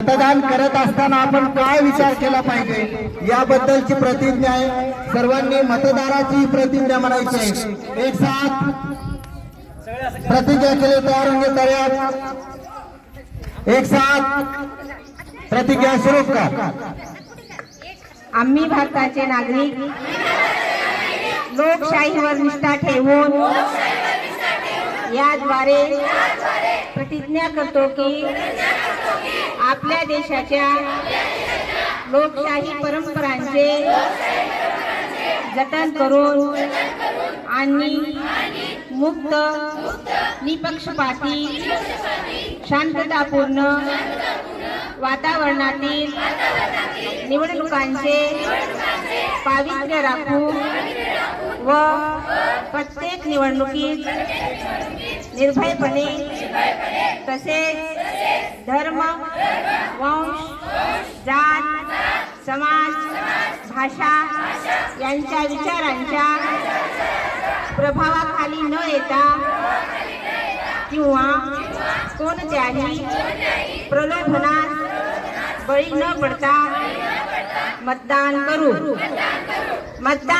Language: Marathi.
मतदान करत असताना आपण काय विचार केला पाहिजे? याबद्दलची प्रतिज्ञा आहे. सर्वांनी मतदाराची प्रतिज्ञा म्हणायची आहे. एक साथ प्रतिज्ञा केली तयार होंगे तयार एक साथ प्रतिज्ञा सुरू का? आम्ही भारताचे नागरिक. लोकशाहीवर निष्ठा ठेवून याद्वारे प्रतिज्ञा करतो की आपल्या देशाच्या लोकशाही परंपरांचे जतन करून आणि मुक्त निपक्षपाती शांततापूर्ण वातावरणातील निवडणुकांचे पावित्र्य राखून व प्रत्येक निवडणुकीत निर्भयपणे तसेच धर्म वंश जात समाज भाषा यांच्या विचारांच्या प्रभावाखाली न येता किंवा कोणत्याही प्रलोभनात बळी न पडता मतदान करू. मतदान